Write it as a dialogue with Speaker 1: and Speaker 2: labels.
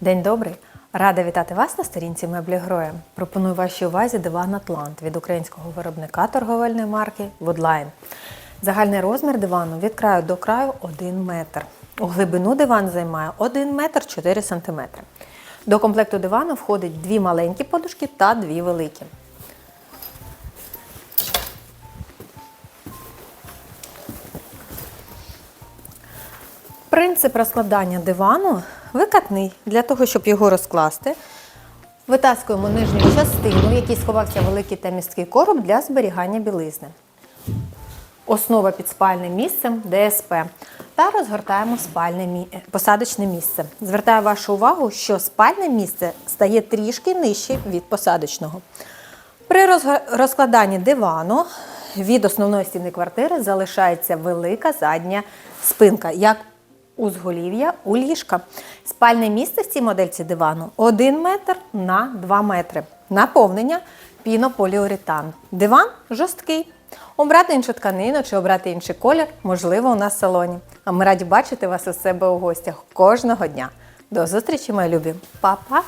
Speaker 1: День добрий! Рада вітати вас на сторінці меблі Гроя. Пропоную вашій увазі диван Атлант від українського виробника торговельної марки Woodline. Загальний розмір дивану від краю до краю 1 метр. У глибину диван займає 1 метр 4 сантиметри. До комплекту дивану входить дві маленькі подушки та дві великі. Принцип розкладання дивану викатний. Для того, щоб його розкласти, витаскуємо нижню частину, в якій сховався великий та місткий короб для зберігання білизни. Основа під спальним місцем ДСП. Та розгортаємо спальне мі- е, посадочне місце. Звертаю вашу увагу, що спальне місце стає трішки нижче від посадочного. При розкладанні дивану від основної стіни квартири залишається велика задня спинка, як узголів'я у ліжка. Спальне місце в цій модельці дивану 1 метр на 2 метри. Наповнення пінополіуретан. Диван жорсткий. Обрати іншу тканину чи обрати інший колір можливо у нас в салоні. А ми раді бачити вас у себе у гостях кожного дня. До зустрічі, мої любі. Па-па!